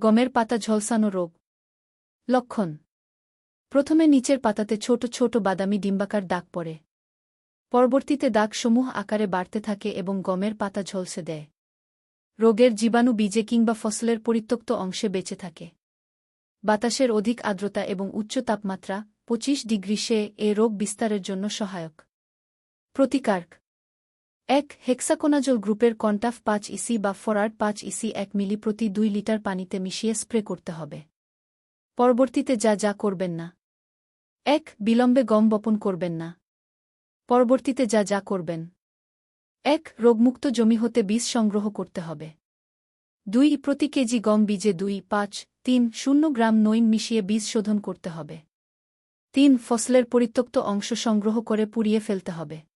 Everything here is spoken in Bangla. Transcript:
গমের পাতা ঝলসানো রোগ। লক্ষণ। প্রথমে নিচের পাতাতে ছোট ছোট বাদামি ডিম্বাকার দাগ পড়ে। পরবর্তীতে দাগসমূহ আকারে বাড়তে থাকে এবং গমের পাতা ঝলসে দেয়। রোগের জীবাণু বীজে কিংবা ফসলের পরিত্যক্ত অংশে বেঁচে থাকে। বাতাসের অধিক আর্দ্রতা এবং উচ্চ তাপমাত্রা পঁচিশ ডিগ্রি সে এ রোগ বিস্তারের জন্য সহায়ক। প্রতিকারক। এক হেক্সাকোনাজল গ্রুপের কন্টাফ পাঁচ ইসি বা ফরার্ড পাঁচ ইসি এক মিলি প্রতি দুই লিটার পানিতে মিশিয়ে স্প্রে করতে হবে। পরবর্তীতে যা যা করবেন না। এক, বিলম্বে গম বপন করবেন না। পরবর্তীতে যা যা করবেন। এক, রোগমুক্ত জমি হতে বীজ সংগ্রহ করতে হবে। দুই, প্রতি কেজি গম বীজে দুই, পাঁচ, তিন, শূন্য গ্রাম নইন মিশিয়ে বীজ শোধন করতে হবে। তিন, ফসলের পরিত্যক্ত অংশ সংগ্রহ করে পুড়িয়ে ফেলতে হবে।